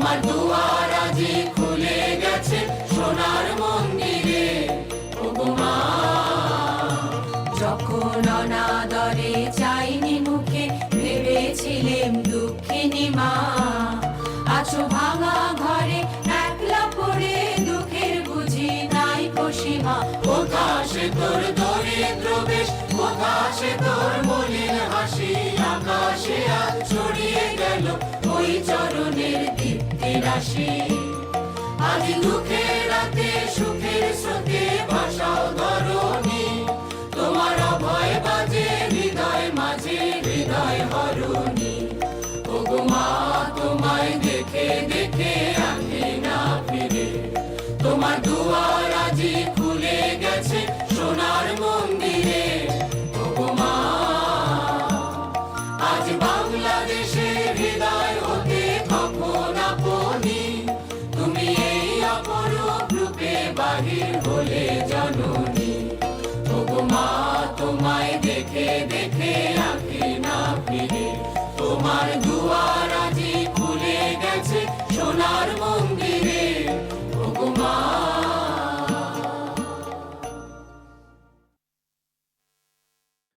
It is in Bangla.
তোমার দুয়ার আজি খুলে গেছে সোনার মন্দিরে। ওগো মা, যখন অনাদরে চাইনি মুখে, ভেবেছিলেম দুঃখিনী মা, আছো ভাঙা ঘরে একলা পড়ে দুঃখের বুঝি নাই সীমা কোথা সে তোর দরিদ্র বেশ, কোথা তোর মলিন হাসি? আকাশে আজ রাশি আজ দুঃখের রাতে সুখের স্রোতে তোমার